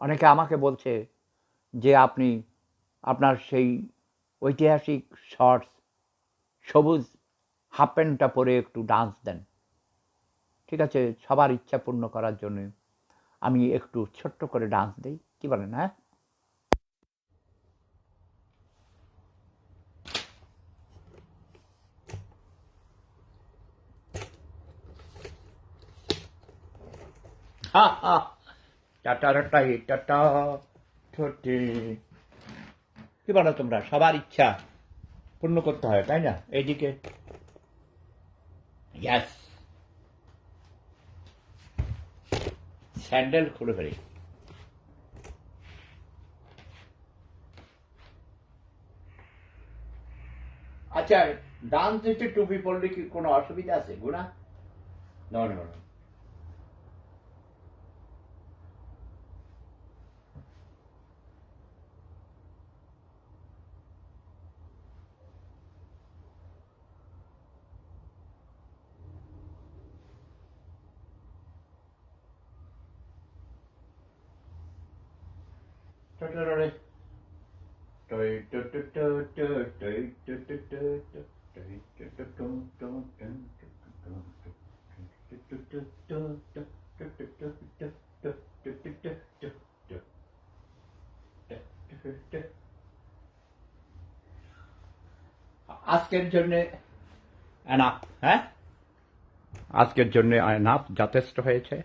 অনেকে আমাকে বলছে যে আপনি আপনার সেই ঐতিহাসিক শর্টস সবুজ হাফ প্যান্টটা পরে একটু ডান্স দেন। ঠিক আছে, সবার ইচ্ছা পূর্ণ করার জন্য আমি একটু ছোট্ট করে ডান্স দিই। কি বলেন হ্যাঁ? হা হা কি বলো তোমরা? সবার ইচ্ছা পূর্ণ করতে হয়, তাই না? এইদিকে। ইয়াস স্যান্ডেল খুলে ফেলি। আচ্ছা ডান্স দিতে টুপি পরলে কি কোনো অসুবিধা আছে? গুণা না আজকের জন্য এনাফ হ্যাঁ আজকের জন্য এনাফ যথেষ্ট হয়েছে